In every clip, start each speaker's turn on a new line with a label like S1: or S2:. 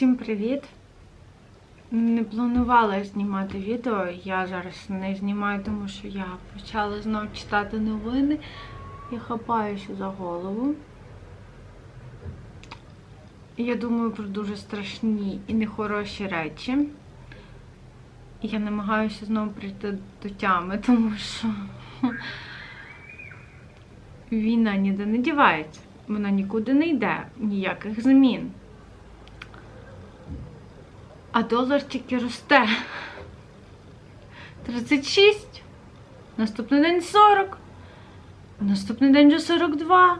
S1: Всім привіт! Не планувала знімати відео. Я зараз не знімаю, тому що я почала знову читати новини. Я хапаюся за голову. Я думаю про дуже страшні і нехороші речі. Я намагаюся знову прийти до тями, тому що війна ніде не дівається. Вона нікуди не йде, ніяких змін. А долар тільки росте. 36. Наступний день 40. Наступний день вже 42.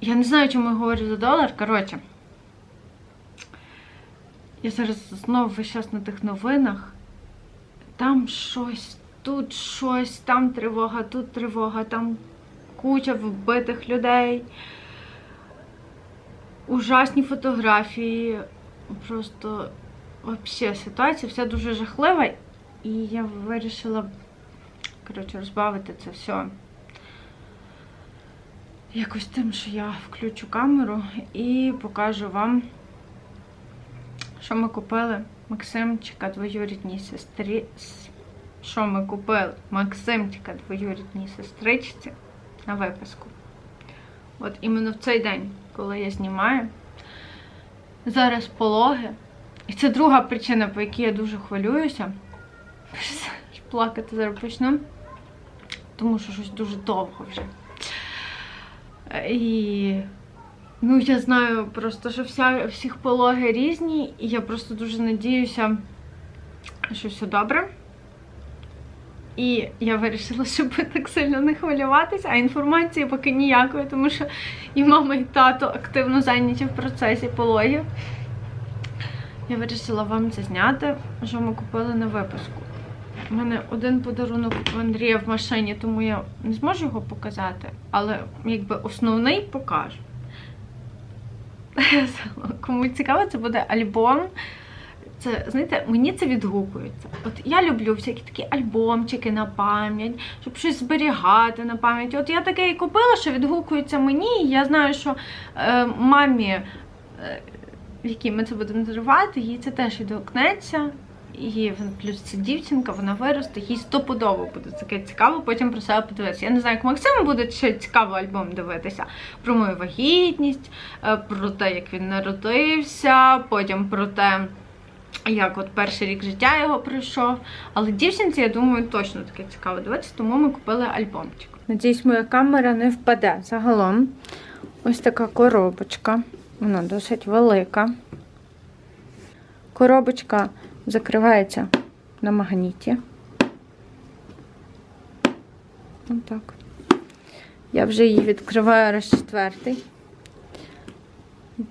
S1: Я не знаю, чому я говорю за долар. Коротше. Я зараз знову весь час на тих новинах. Там щось, тут щось, там тривога, тут тривога, там куча вбитих людей ужасні фотографії. Просто взагалі ситуація вся дуже жахлива. І я вирішила, коротше, розбавити це все якось тим, що я включу камеру і покажу вам, що ми купили Максимчика двоюрідній сестрі. Що ми купили Максимчика двоюрідній сестричці на виписку. От іменно в цей день, коли я знімаю. Зараз пологи. І це друга причина, по якій я дуже хвилююся. Плакати зараз почну. Тому що щось дуже довго вже. І ну, я знаю просто, що вся, всіх пологи різні, і я просто дуже надіюся, що все добре. І я вирішила, щоб так сильно не хвилюватися, а інформації поки ніякої, тому що і мама, і тато активно зайняті в процесі пологів. Я вирішила вам це зняти, що ми купили на випуску. У мене один подарунок в Андрія в машині, тому я не зможу його показати, але якби основний покажу. Кому цікаво, це буде альбом це, знаєте, мені це відгукується. От я люблю всякі такі альбомчики на пам'ять, щоб щось зберігати на пам'ять. От я таке і купила, що відгукується мені, і я знаю, що е, мамі, е, якій ми це будемо дарувати, їй це теж відгукнеться. І плюс це дівчинка, вона виросте, їй стопудово буде таке цікаво, потім про себе подивитися. Я не знаю, як Максиму буде ще цікаво альбом дивитися про мою вагітність, е, про те, як він народився, потім про те як от перший рік життя його пройшов. Але дівчинці, я думаю, точно таке цікаво дивитися, тому ми купили альбомчик. Надіюсь, моя камера не впаде. Загалом ось така коробочка. Вона досить велика. Коробочка закривається на магніті. Отак. Я вже її відкриваю раз четвертий.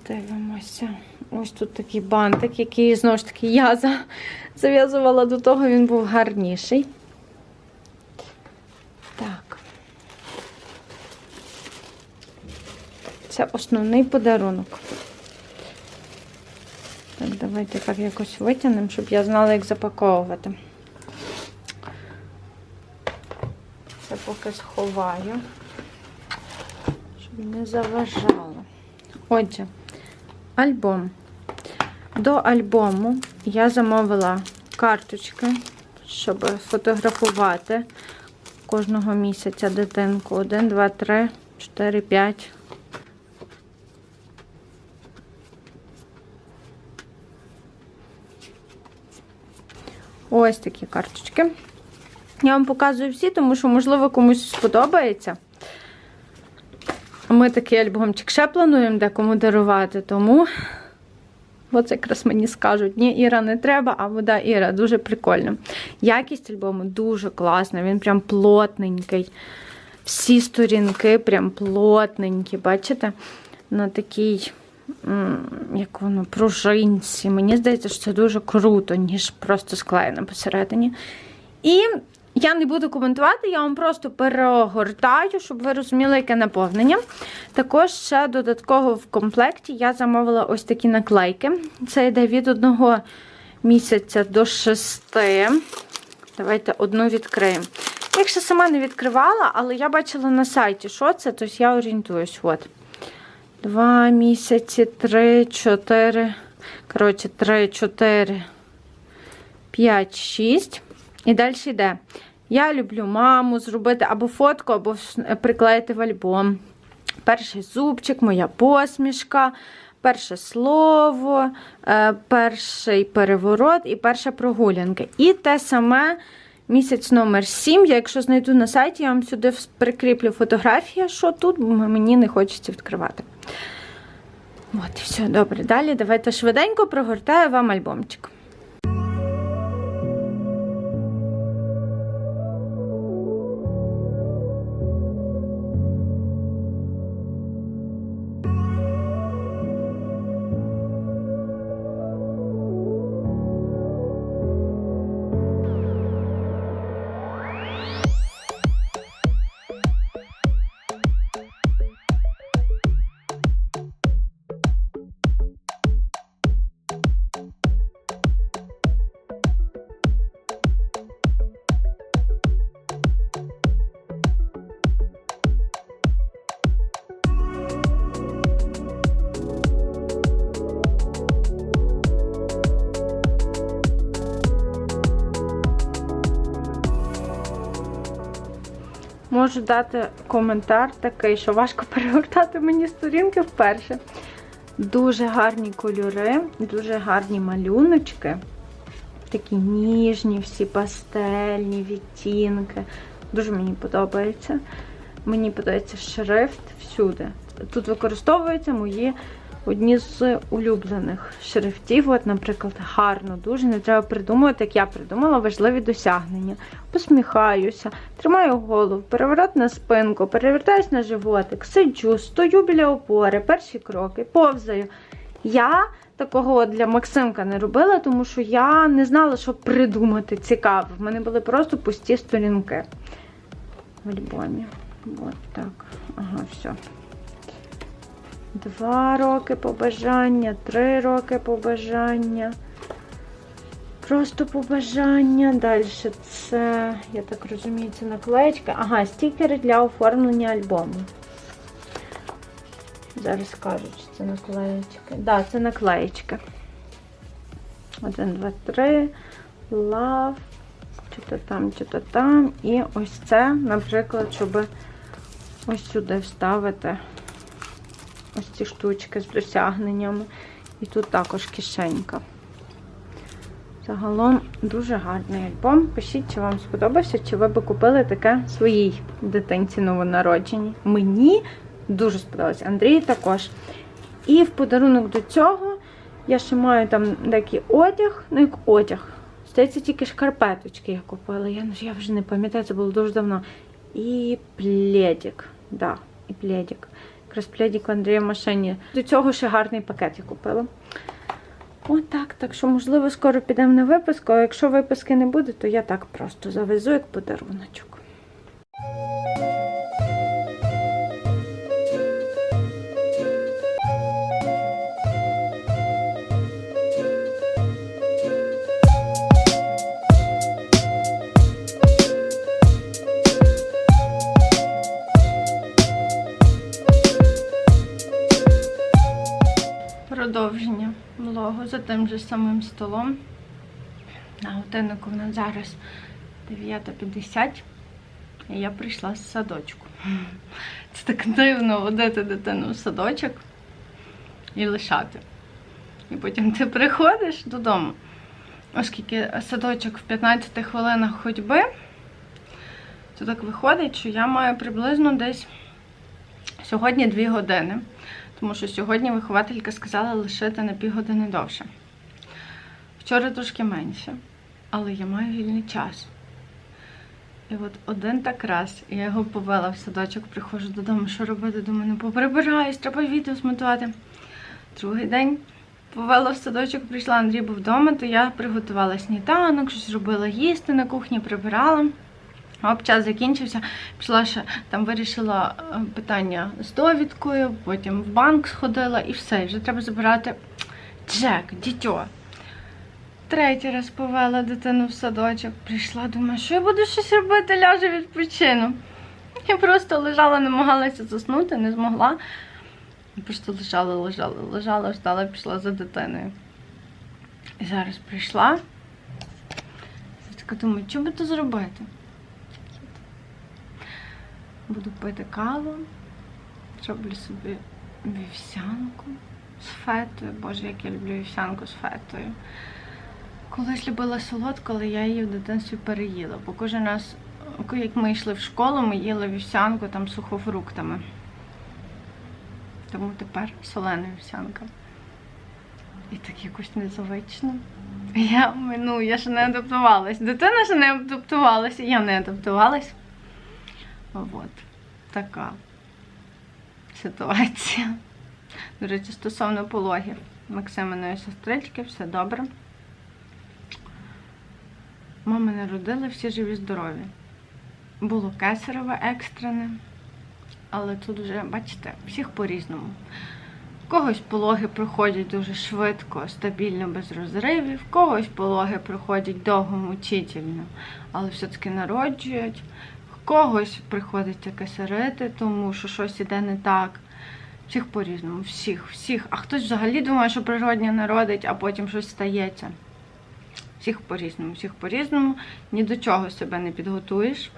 S1: Дивимося. Ось тут такий бантик, який, знову ж таки, я зав'язувала до того, він був гарніший. Так. Це основний подарунок. Так, давайте так якось витягнемо, щоб я знала, як запаковувати. Це поки сховаю, щоб не заважало. Отже, альбом. До альбому я замовила карточки, щоб фотографувати кожного місяця дитинку. 1, 2, 3, 4, 5. Ось такі карточки. Я вам показую всі, тому що, можливо, комусь сподобається. Ми такий альбомчик ще плануємо декому дарувати, тому Оце якраз мені скажуть, ні, Іра, не треба, а вода Іра дуже прикольна. Якість альбому дуже класна, він прям плотненький. Всі сторінки прям плотненькі, бачите? На такій, як воно, пружинці. Мені здається, що це дуже круто, ніж просто склеєно посередині. І я не буду коментувати, я вам просто перегортаю, щоб ви розуміли, яке наповнення. Також ще додатково в комплекті я замовила ось такі наклейки. Це йде від одного місяця до шести. Давайте одну відкриємо. Я ще сама не відкривала, але я бачила на сайті, що це, тож я орієнтуюсь. От. Два місяці, три, чотири. Коротше, три, чотири, п'ять, шість. І далі йде. Я люблю маму зробити або фотку, або приклеїти в альбом. Перший зубчик, моя посмішка, перше слово, е, перший переворот і перша прогулянка. І те саме місяць номер 7. Я, якщо знайду на сайті, я вам сюди прикріплю фотографію, що тут, бо мені не хочеться відкривати. От, і все, добре. Далі давайте швиденько прогортаю вам альбомчик. Можу дати коментар такий, що важко перегортати мені сторінки вперше. Дуже гарні кольори, дуже гарні малюночки. Такі ніжні, всі пастельні відтінки. Дуже мені подобається. Мені подобається шрифт всюди. Тут використовуються мої одні з улюблених шрифтів. От, наприклад, гарно, дуже не треба придумувати, як я придумала важливі досягнення. Посміхаюся, тримаю голову, переворот на спинку, перевертаюсь на животик, сиджу, стою біля опори, перші кроки, повзаю. Я такого для Максимка не робила, тому що я не знала, що придумати цікаво. В мене були просто пусті сторінки в альбомі. От так. Ага, все. Два роки побажання, три роки побажання. Просто побажання. Далі це, я так розумію, це наклеєчка. Ага, стікери для оформлення альбому. Зараз скажуть, що це наклеєчки. Так, да, це наклеєчки. Один, два, три. Love. Чи то там, чи то там. І ось це, наприклад, щоб ось сюди вставити ось ці штучки з досягненнями. І тут також кишенька. Загалом дуже гарний альбом. Пишіть, чи вам сподобався, чи ви би купили таке своїй дитинці новонародженій. Мені дуже сподобалось. Андрій також. І в подарунок до цього я ще маю там деякий одяг, ну як одяг. Здається, тільки шкарпеточки я купила. Я, ну, я вже не пам'ятаю, це було дуже давно. І пледик. Да, і пледик. У Андрія в машині. До цього ще гарний пакет я купила. Отак, так що, можливо, скоро підемо на випуск, а якщо випуски не буде, то я так просто завезу як подаруночок. Же самим столом. На годиннику в нас зараз 9.50. І я прийшла з садочку. Це так дивно водити дитину в садочок і лишати. І потім ти приходиш додому. Оскільки садочок в 15 хвилинах ходьби, то так виходить, що я маю приблизно десь сьогодні 2 години. Тому що сьогодні вихователька сказала лишити на півгодини довше. Вчора трошки менше, але я маю вільний час. І от один так раз я його повела в садочок, приходжу додому, що робити, думаю, ну поприбираюсь, треба відео змонтувати. Другий день повела в садочок, прийшла, Андрій був вдома, то я приготувала сніданок, щось робила їсти на кухні, прибирала. Оп, час закінчився. Пішла ще там вирішила е, питання з довідкою, потім в банк сходила і все. Вже треба забирати Джек, дітьо. Третій раз повела дитину в садочок. Прийшла, думаю, що я буду щось робити, ляжу відпочину. Я просто лежала, намагалася заснути, не змогла. Просто лежала, лежала, лежала, встала, пішла за дитиною. І зараз прийшла. Я така думаю, що би то зробити? Буду пити каву, зроблю собі вівсянку з фетою. Боже, як я люблю вівсянку з фетою. Колись любила солодку, але я її в дитинстві переїла. Бо кожен раз, як ми йшли в школу, ми їли вівсянку там сухофруктами. Тому тепер солена вівсянка. І так якось незвично. Я, ну, я ще не адаптувалась. Дитина ще не адаптувалася, я не адаптувалась. От. Така ситуація. До речі, стосовно пологів Максиминої сестрички, все добре. Мами народили, всі живі здорові. Було кесареве екстрене, але тут вже, бачите, всіх по-різному. Когось пологи проходять дуже швидко, стабільно, без розривів, когось пологи проходять довго мучительно, але все-таки народжують. В когось приходиться кесарити, тому що щось іде не так. Всіх по-різному, всіх, всіх. А хтось взагалі думає, що природня народить, а потім щось стається. Всіх по-різному, всіх по-різному. Ні до чого себе не підготуєш.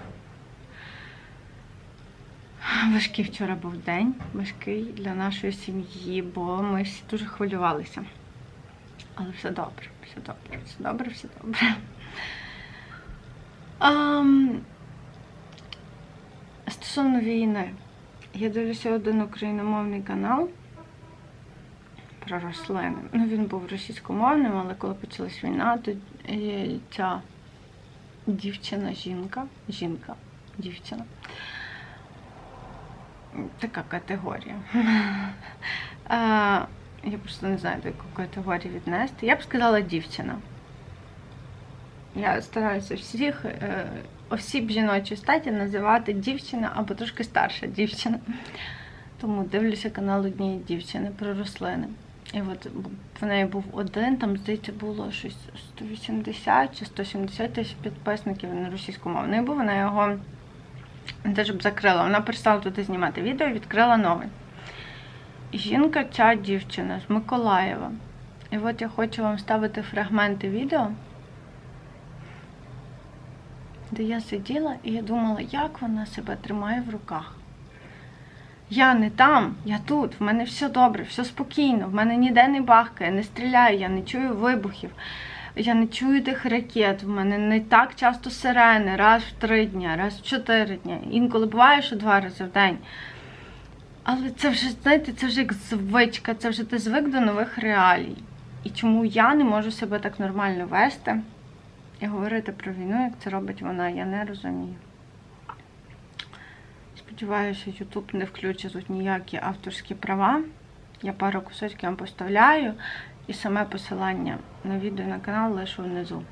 S1: Важкий вчора був день, важкий для нашої сім'ї, бо ми всі дуже хвилювалися. Але все добре, все добре, все добре, все добре. Ам, стосовно війни, я дивлюся один україномовний канал про рослини. Ну, він був російськомовним, але коли почалась війна, то е, ця дівчина, жінка, жінка, дівчина. Така категорія. Е, Я просто не знаю, до якої категорії віднести. Я б сказала дівчина. Я стараюся всіх е, осіб жіночої статі називати дівчина або трошки старша дівчина. Тому дивлюся канал однієї дівчини про рослини. І от в неї був один, там, здається, було щось 180 чи 170 тисяч підписників на російськомовний був. Вона його теж б закрила. Вона перестала туди знімати відео і відкрила новий. Жінка, ця дівчина з Миколаєва. І от я хочу вам ставити фрагменти відео, де я сиділа і я думала, як вона себе тримає в руках. Я не там, я тут, в мене все добре, все спокійно, в мене ніде не бахкає, не стріляє, я не чую вибухів, я не чую тих ракет, в мене не так часто сирени, раз в три дні, раз в чотири дні. Інколи буває, що два рази в день. Але це вже, знаєте, це вже як звичка, це вже ти звик до нових реалій. І чому я не можу себе так нормально вести і говорити про війну, як це робить вона, я не розумію. Сподіваюся, YouTube не включить тут ніякі авторські права. Я пару кусочків вам поставляю і саме посилання на відео на канал лишу внизу.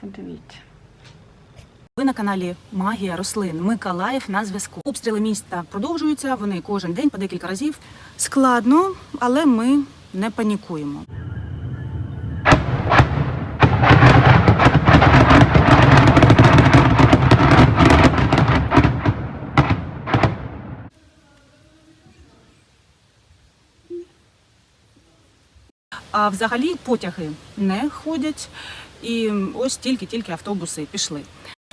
S1: Подивіться.
S2: Ви на каналі Магія рослин Миколаїв на зв'язку. Обстріли міста продовжуються. Вони кожен день по декілька разів. Складно, але ми не панікуємо. А взагалі потяги не ходять, і ось тільки-тільки автобуси пішли.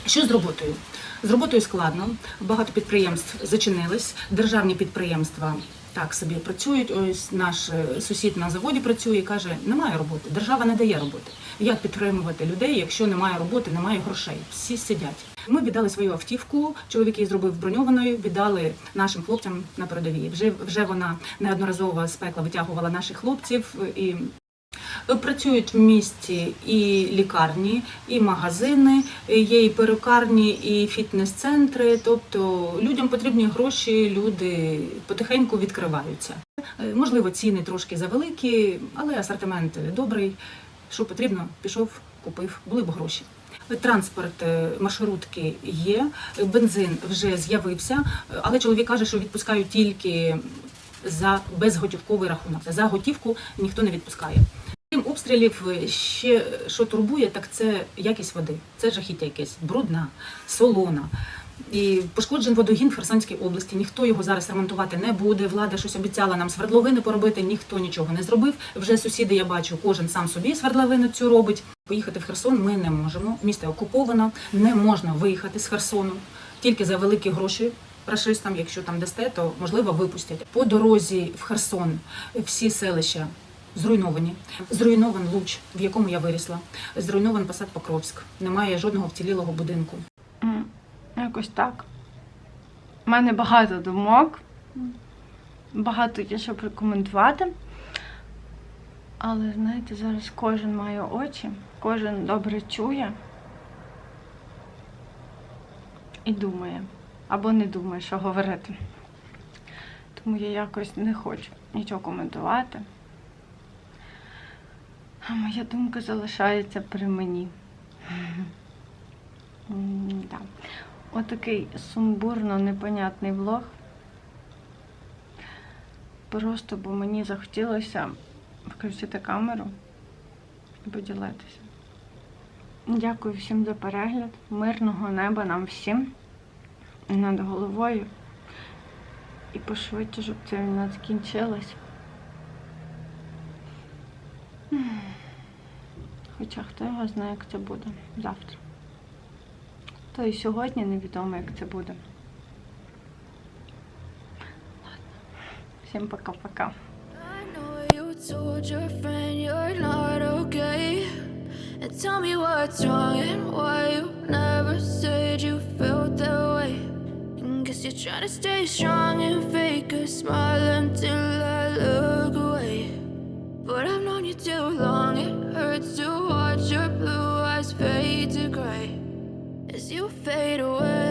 S2: Що з роботою? З роботою складно. Багато підприємств зачинились. Державні підприємства так собі працюють. Ось наш е, сусід на заводі працює і каже: немає роботи. Держава не дає роботи. Як підтримувати людей, якщо немає роботи, немає грошей? Всі сидять. Ми віддали свою автівку. Чоловік її зробив броньованою. Віддали нашим хлопцям на передовій. Вже вже вона неодноразово з пекла витягувала наших хлопців і Працюють в місті і лікарні, і магазини, є і перукарні, і фітнес-центри. Тобто людям потрібні гроші, люди потихеньку відкриваються. Е, Можливо, ціни трошки завеликі, але асортимент добрий. Що потрібно, пішов, купив, були б гроші. Транспорт, е, маршрутки є, бензин вже з'явився, але чоловік каже, що відпускають тільки за безготівковий рахунок. За готівку ніхто не відпускає. Крім обстрілів, ще що турбує, так це якість води. Це жахіття якесь брудна, солона. І пошкоджений водогін в Херсонській області. Ніхто його зараз ремонтувати не буде. Влада щось обіцяла нам свердловини поробити. Ніхто нічого не зробив. Вже сусіди, я бачу, кожен сам собі свердловину цю робить. Поїхати в Херсон ми не можемо. Місто окуповано, не можна виїхати з Херсону тільки за великі гроші. Рашистам, якщо там дасте, то можливо випустять. По дорозі в Херсон всі селища зруйновані. Зруйнований Луч, в якому я вирісла. Зруйнований посад Покровськ. Немає жодного вцілілого будинку.
S1: Якось так. У мене багато думок, багато є що прокоментувати. Але знаєте, зараз кожен має очі, кожен добре чує і думає. Або не думає, що говорити. Тому я якось не хочу нічого коментувати. А моя думка залишається при мені. Да. Отакий сумбурно непонятний влог. Просто бо мені захотілося включити камеру і поділитися. Дякую всім за перегляд. Мирного неба нам всім над головою. І пошвидше, щоб ця війна закінчилась. Хоча хто його знає, як це буде завтра. То і сьогодні невідомо, як це буде. Всім пока-пока.
S3: And tell me what's wrong and why you never said you felt that way. And guess you're trying to stay strong and fake a smile until I look away. But I've known you too long, it hurts fade to gray as you fade away.